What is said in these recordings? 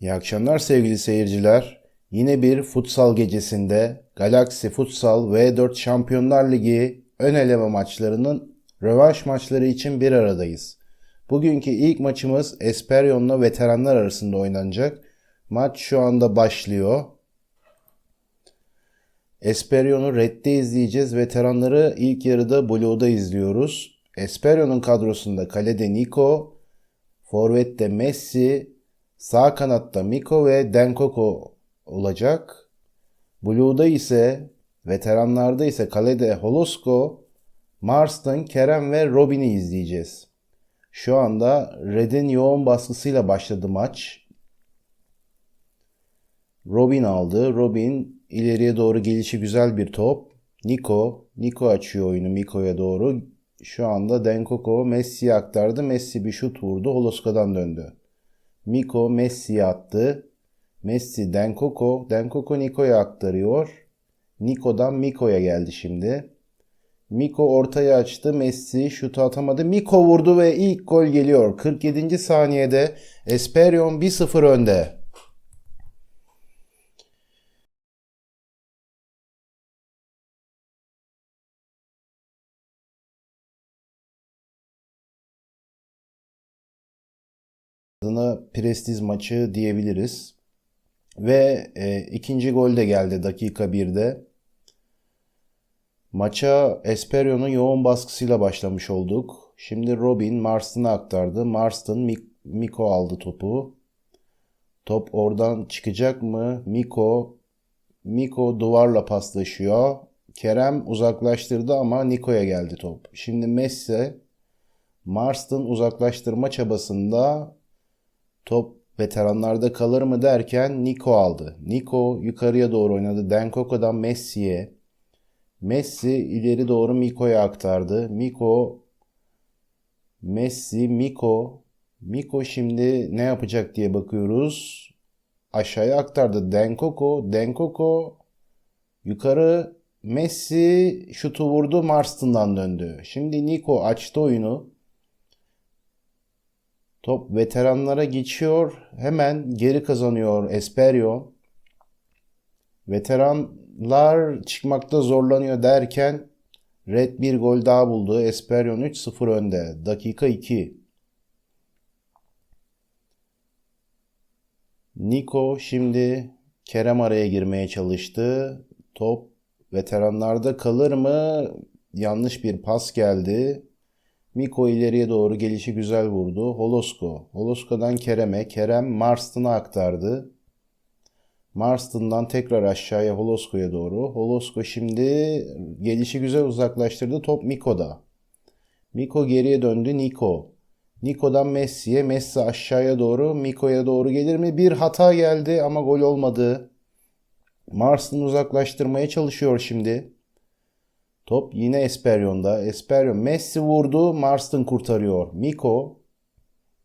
İyi akşamlar sevgili seyirciler. Yine bir futsal gecesinde Galaxy Futsal V4 Şampiyonlar Ligi ön eleme maçlarının rövanş maçları için bir aradayız. Bugünkü ilk maçımız Esperion'la veteranlar arasında oynanacak. Maç şu anda başlıyor. Esperion'u redde izleyeceğiz. Veteranları ilk yarıda Blue'da izliyoruz. Esperion'un kadrosunda kalede Nico, forvette Messi, sağ kanatta Miko ve Denkoko olacak. Blue'da ise veteranlarda ise kalede Holosko, Marston, Kerem ve Robin'i izleyeceğiz. Şu anda Red'in yoğun baskısıyla başladı maç. Robin aldı. Robin ileriye doğru gelişi güzel bir top. Nico, Nico açıyor oyunu Miko'ya doğru. Şu anda Denkoko Messi'ye aktardı. Messi bir şut vurdu. Holoska'dan döndü. Miko Messi'ye attı. Messi Denkoko. Denkoko Niko'ya aktarıyor. Niko'dan Miko'ya geldi şimdi. Miko ortaya açtı. Messi şutu atamadı. Miko vurdu ve ilk gol geliyor. 47. saniyede Esperion 1-0 önde. Adına prestiz maçı diyebiliriz. Ve e, ikinci gol de geldi dakika 1'de. Maça Esperion'un yoğun baskısıyla başlamış olduk. Şimdi Robin Marston'a aktardı. Marston Miko aldı topu. Top oradan çıkacak mı? Miko Miko duvarla paslaşıyor. Kerem uzaklaştırdı ama Niko'ya geldi top. Şimdi Messi Marston uzaklaştırma çabasında Top veteranlarda kalır mı derken Nico aldı. Nico yukarıya doğru oynadı. Denkoko'dan Messi'ye. Messi ileri doğru Miko'ya aktardı. Miko Messi, Miko. Miko şimdi ne yapacak diye bakıyoruz. Aşağıya aktardı Denkoko. Denkoko yukarı Messi şutu vurdu Marston'dan döndü. Şimdi Nico açtı oyunu. Top veteranlara geçiyor. Hemen geri kazanıyor Esperio. Veteranlar çıkmakta zorlanıyor derken Red bir gol daha buldu. Esperion 3-0 önde. Dakika 2. Nico şimdi Kerem araya girmeye çalıştı. Top veteranlarda kalır mı? Yanlış bir pas geldi. Miko ileriye doğru gelişi güzel vurdu. Holosko. Holosko'dan Kerem'e. Kerem Marston'a aktardı. Marston'dan tekrar aşağıya Holosko'ya doğru. Holosko şimdi gelişi güzel uzaklaştırdı. Top Miko'da. Miko geriye döndü. Niko. Niko'dan Messi'ye. Messi aşağıya doğru. Miko'ya doğru gelir mi? Bir hata geldi ama gol olmadı. Marston uzaklaştırmaya çalışıyor şimdi. Top yine Esperion'da. Esperion Messi vurdu. Marston kurtarıyor. Miko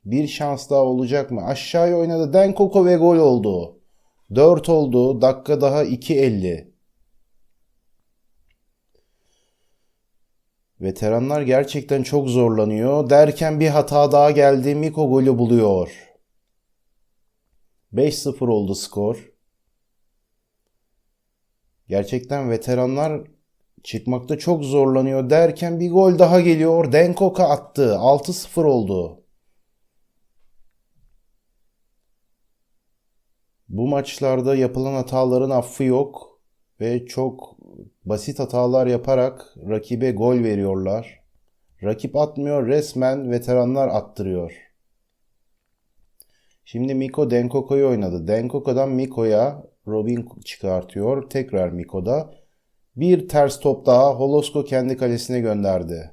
bir şans daha olacak mı? Aşağıya oynadı. Denkoko ve gol oldu. 4 oldu. Dakika daha 2.50. Veteranlar gerçekten çok zorlanıyor. Derken bir hata daha geldi. Miko golü buluyor. 5-0 oldu skor. Gerçekten veteranlar çıkmakta çok zorlanıyor derken bir gol daha geliyor. Denkoka attı. 6-0 oldu. Bu maçlarda yapılan hataların affı yok ve çok basit hatalar yaparak rakibe gol veriyorlar. Rakip atmıyor, resmen veteranlar attırıyor. Şimdi Miko Denkoko'yu oynadı. Denkoko'dan Miko'ya Robin çıkartıyor. Tekrar Miko'da. Bir ters top daha Holosko kendi kalesine gönderdi.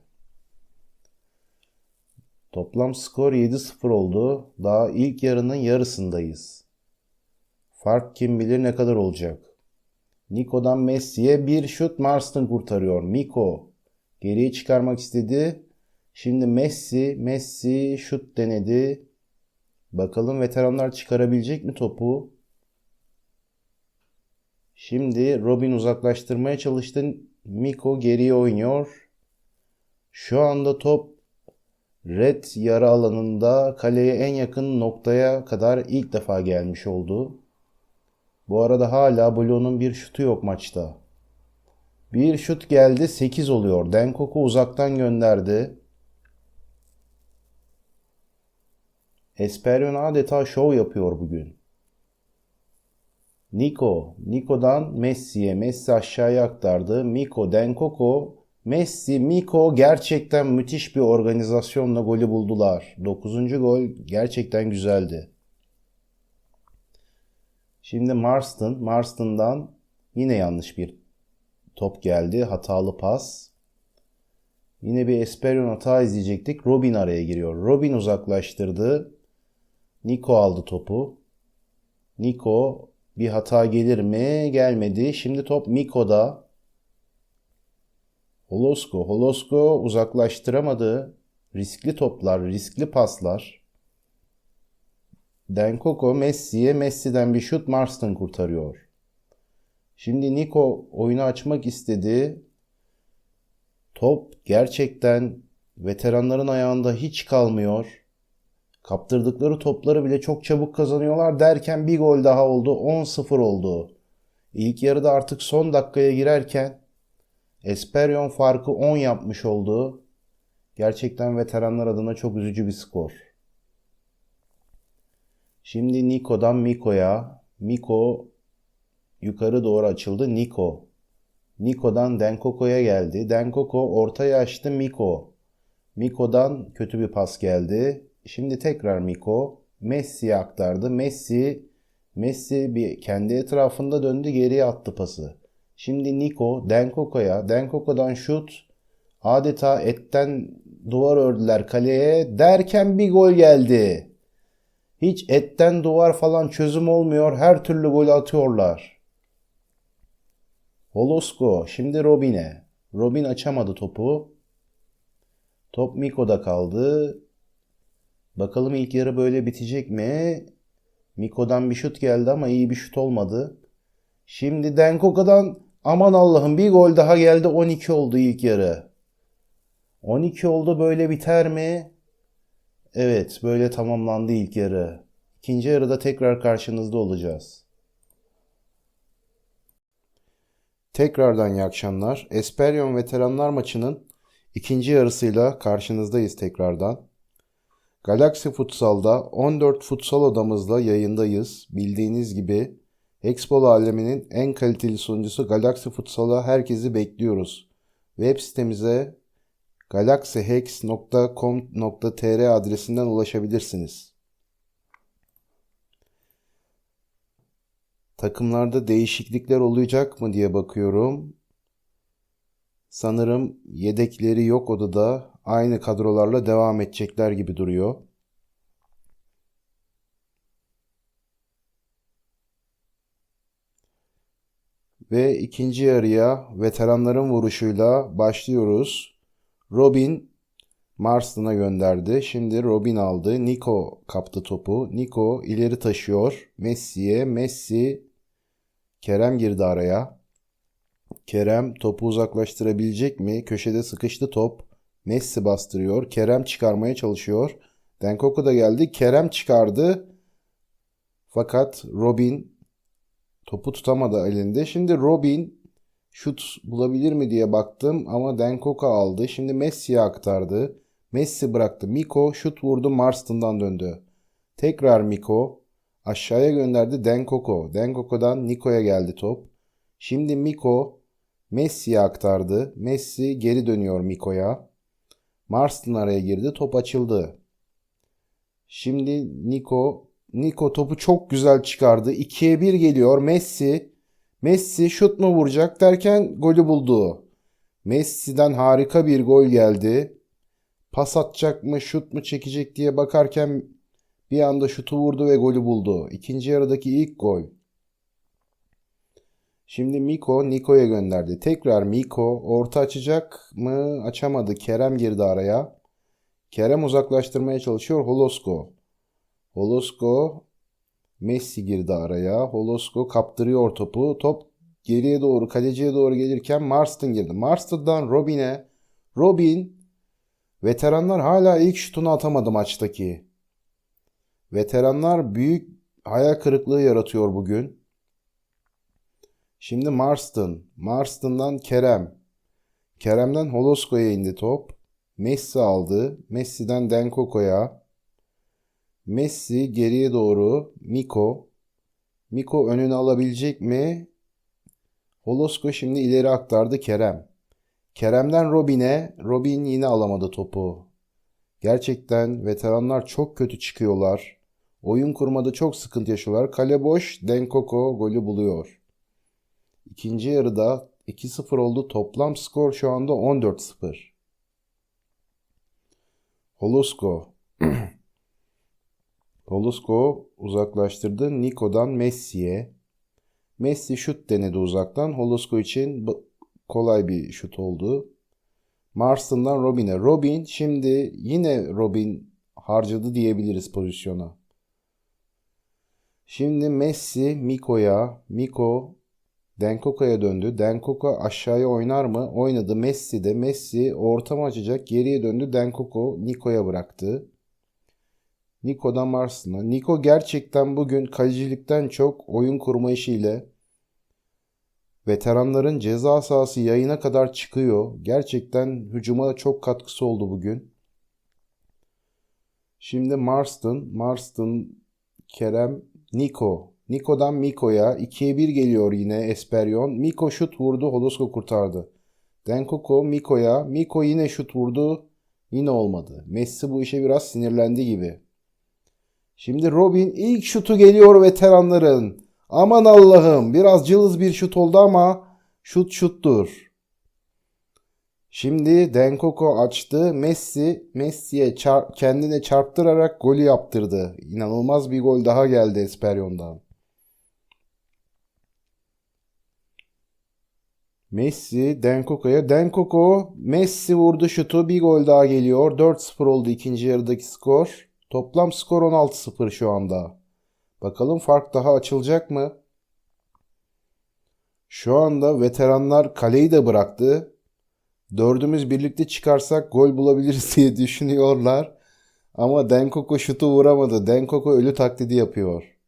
Toplam skor 7-0 oldu. Daha ilk yarının yarısındayız. Fark kim bilir ne kadar olacak. Niko'dan Messi'ye bir şut Marston kurtarıyor. Miko geriye çıkarmak istedi. Şimdi Messi, Messi şut denedi. Bakalım veteranlar çıkarabilecek mi topu? Şimdi Robin uzaklaştırmaya çalıştı. Miko geriye oynuyor. Şu anda top Red yarı alanında kaleye en yakın noktaya kadar ilk defa gelmiş oldu. Bu arada hala Blue'nun bir şutu yok maçta. Bir şut geldi 8 oluyor. Denkok'u uzaktan gönderdi. Esperion adeta şov yapıyor bugün. Nico, Nico'dan Messi'ye, Messi aşağıya aktardı. Miko, Denkoko, Messi, Miko gerçekten müthiş bir organizasyonla golü buldular. 9. gol gerçekten güzeldi. Şimdi Marston, Marston'dan yine yanlış bir top geldi. Hatalı pas. Yine bir Esperion hata izleyecektik. Robin araya giriyor. Robin uzaklaştırdı. Nico aldı topu. Nico bir hata gelir mi? Gelmedi. Şimdi top Miko'da. Holosko. Holosko uzaklaştıramadı. Riskli toplar, riskli paslar. Denkoko Messi'ye Messi'den bir şut Marston kurtarıyor. Şimdi Nico oyunu açmak istedi. Top gerçekten veteranların ayağında hiç kalmıyor. Kaptırdıkları topları bile çok çabuk kazanıyorlar derken bir gol daha oldu. 10-0 oldu. İlk yarıda artık son dakikaya girerken Esperion farkı 10 yapmış oldu. Gerçekten veteranlar adına çok üzücü bir skor. Şimdi Niko'dan Miko'ya. Miko yukarı doğru açıldı. Niko. Niko'dan Denkoko'ya geldi. Denkoko ortaya açtı Miko. Miko'dan kötü bir pas geldi. Şimdi tekrar Miko Messi'ye aktardı. Messi Messi bir kendi etrafında döndü geriye attı pası. Şimdi Niko Denkoko'ya Denkoko'dan şut adeta etten duvar ördüler kaleye derken bir gol geldi. Hiç etten duvar falan çözüm olmuyor. Her türlü gol atıyorlar. Holosko şimdi Robin'e. Robin açamadı topu. Top Miko'da kaldı. Bakalım ilk yarı böyle bitecek mi? Miko'dan bir şut geldi ama iyi bir şut olmadı. Şimdi Denkoka'dan aman Allah'ım bir gol daha geldi 12 oldu ilk yarı. 12 oldu böyle biter mi? Evet böyle tamamlandı ilk yarı. İkinci yarıda tekrar karşınızda olacağız. Tekrardan iyi akşamlar. Esperion Veteranlar maçının ikinci yarısıyla karşınızdayız tekrardan. Galaxy Futsal'da 14 futsal odamızla yayındayız. Bildiğiniz gibi Expo aleminin en kaliteli sunucusu Galaxy Futsal'a herkesi bekliyoruz. Web sitemize galaxyhex.com.tr adresinden ulaşabilirsiniz. Takımlarda değişiklikler olacak mı diye bakıyorum. Sanırım yedekleri yok odada aynı kadrolarla devam edecekler gibi duruyor. Ve ikinci yarıya veteranların vuruşuyla başlıyoruz. Robin Marston'a gönderdi. Şimdi Robin aldı. Nico kaptı topu. Nico ileri taşıyor. Messi'ye. Messi Kerem girdi araya. Kerem topu uzaklaştırabilecek mi? Köşede sıkıştı top. Messi bastırıyor. Kerem çıkarmaya çalışıyor. Denkoko da geldi. Kerem çıkardı. Fakat Robin topu tutamadı elinde. Şimdi Robin şut bulabilir mi diye baktım ama Denkoko aldı. Şimdi Messi'ye aktardı. Messi bıraktı. Miko şut vurdu Marston'dan döndü. Tekrar Miko aşağıya gönderdi Denkoko. Denkoko'dan Niko'ya geldi top. Şimdi Miko Messi'ye aktardı. Messi geri dönüyor Miko'ya. Marston araya girdi. Top açıldı. Şimdi Nico Nico topu çok güzel çıkardı. 2'ye 1 geliyor. Messi Messi şut mu vuracak derken golü buldu. Messi'den harika bir gol geldi. Pas atacak mı, şut mu çekecek diye bakarken bir anda şutu vurdu ve golü buldu. İkinci yarıdaki ilk gol. Şimdi Miko Niko'ya gönderdi. Tekrar Miko orta açacak mı? Açamadı. Kerem girdi araya. Kerem uzaklaştırmaya çalışıyor Holosko. Holosko Messi girdi araya. Holosko kaptırıyor topu. Top geriye doğru kaleciye doğru gelirken Marston girdi. Marston'dan Robin'e. Robin Veteranlar hala ilk şutunu atamadı maçtaki. Veteranlar büyük hayal kırıklığı yaratıyor bugün. Şimdi Marston. Marston'dan Kerem. Kerem'den Holosko'ya indi top. Messi aldı. Messi'den Denkoko'ya. Messi geriye doğru. Miko. Miko önünü alabilecek mi? Holosko şimdi ileri aktardı Kerem. Kerem'den Robin'e. Robin yine alamadı topu. Gerçekten veteranlar çok kötü çıkıyorlar. Oyun kurmada çok sıkıntı yaşıyorlar. Kale boş. Denkoko golü buluyor. İkinci yarıda 2-0 oldu. Toplam skor şu anda 14-0. Holosko. Holosko uzaklaştırdı. Niko'dan Messi'ye. Messi şut denedi uzaktan. Holosko için kolay bir şut oldu. Marston'dan Robin'e. Robin şimdi yine Robin harcadı diyebiliriz pozisyona. Şimdi Messi Miko'ya. Miko Denkoka'ya döndü. Denkoka aşağıya oynar mı? Oynadı. Messi de. Messi ortamı açacak. Geriye döndü. Denkoko Niko'ya bıraktı. Niko'dan Marston'a. Niko gerçekten bugün kalecilikten çok oyun kurma işiyle veteranların ceza sahası yayına kadar çıkıyor. Gerçekten hücuma çok katkısı oldu bugün. Şimdi Marston, Marston, Kerem, Niko. Niko'dan Miko'ya 2'ye 1 geliyor yine Esperion. Miko şut vurdu, Holosko kurtardı. Denkoko Miko'ya, Miko yine şut vurdu, yine olmadı. Messi bu işe biraz sinirlendi gibi. Şimdi Robin ilk şutu geliyor veteranların. Aman Allah'ım biraz cılız bir şut oldu ama şut şuttur. Şimdi Denkoko açtı. Messi Messi'ye çar kendine çarptırarak golü yaptırdı. İnanılmaz bir gol daha geldi Esperion'dan. Messi Denkoko'ya. Denkoko Messi vurdu şutu. Bir gol daha geliyor. 4-0 oldu ikinci yarıdaki skor. Toplam skor 16-0 şu anda. Bakalım fark daha açılacak mı? Şu anda veteranlar kaleyi de bıraktı. Dördümüz birlikte çıkarsak gol bulabiliriz diye düşünüyorlar. Ama Denkoko şutu vuramadı. Denkoko ölü taklidi yapıyor.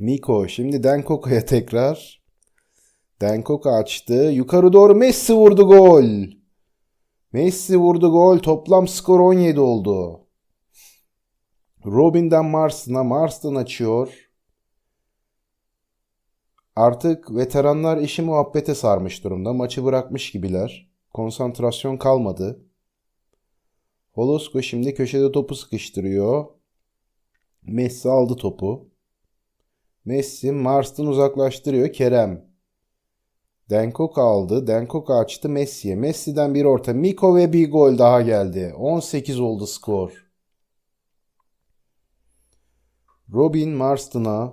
Miko şimdi Denkoko'ya tekrar. Denkoko açtı. Yukarı doğru Messi vurdu gol. Messi vurdu gol. Toplam skor 17 oldu. Robin'den Marston'a Marston açıyor. Artık veteranlar işi muhabbete sarmış durumda. Maçı bırakmış gibiler. Konsantrasyon kalmadı. Holosko şimdi köşede topu sıkıştırıyor. Messi aldı topu. Messi Marston uzaklaştırıyor. Kerem. Denkok aldı. Denkok açtı Messi'ye. Messi'den bir orta. Miko ve bir gol daha geldi. 18 oldu skor. Robin Marston'a,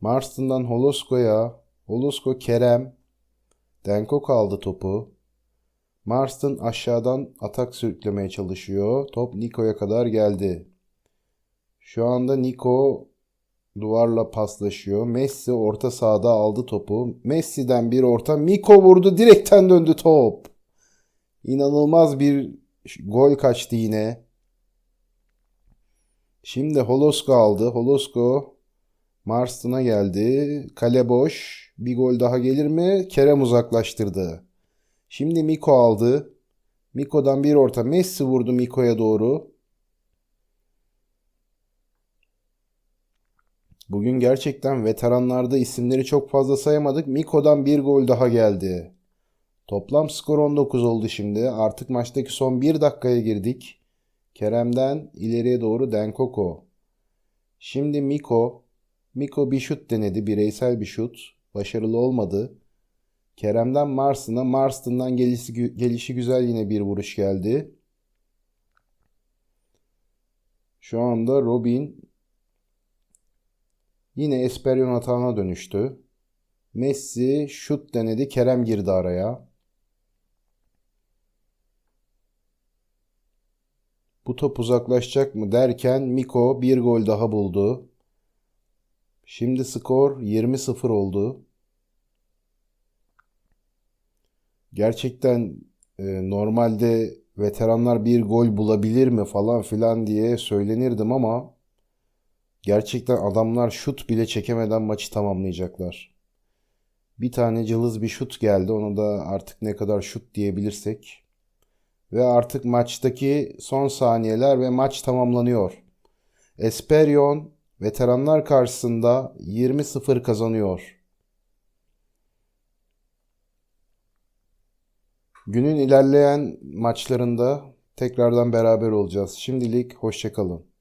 Marston'dan Holosko'ya, Holosko Kerem, Denko kaldı topu. Marston aşağıdan atak sürüklemeye çalışıyor. Top Niko'ya kadar geldi. Şu anda Niko duvarla paslaşıyor. Messi orta sahada aldı topu. Messi'den bir orta. Miko vurdu. Direkten döndü top. İnanılmaz bir gol kaçtı yine. Şimdi Holosko aldı. Holosko Marston'a geldi. Kale boş. Bir gol daha gelir mi? Kerem uzaklaştırdı. Şimdi Miko aldı. Miko'dan bir orta. Messi vurdu Miko'ya doğru. Bugün gerçekten veteranlarda isimleri çok fazla sayamadık. Miko'dan bir gol daha geldi. Toplam skor 19 oldu şimdi. Artık maçtaki son bir dakikaya girdik. Kerem'den ileriye doğru Denkoko. Şimdi Miko. Miko bir şut denedi. Bireysel bir şut. Başarılı olmadı. Kerem'den Marston'a. Marston'dan gelişi, gelişi güzel yine bir vuruş geldi. Şu anda Robin yine Esperion hatağına dönüştü. Messi şut denedi. Kerem girdi araya. Bu top uzaklaşacak mı derken Miko bir gol daha buldu. Şimdi skor 20-0 oldu. Gerçekten e, normalde veteranlar bir gol bulabilir mi falan filan diye söylenirdim ama gerçekten adamlar şut bile çekemeden maçı tamamlayacaklar. Bir tane cılız bir şut geldi. Onu da artık ne kadar şut diyebilirsek. Ve artık maçtaki son saniyeler ve maç tamamlanıyor. Esperion veteranlar karşısında 20-0 kazanıyor. Günün ilerleyen maçlarında tekrardan beraber olacağız. Şimdilik hoşçakalın.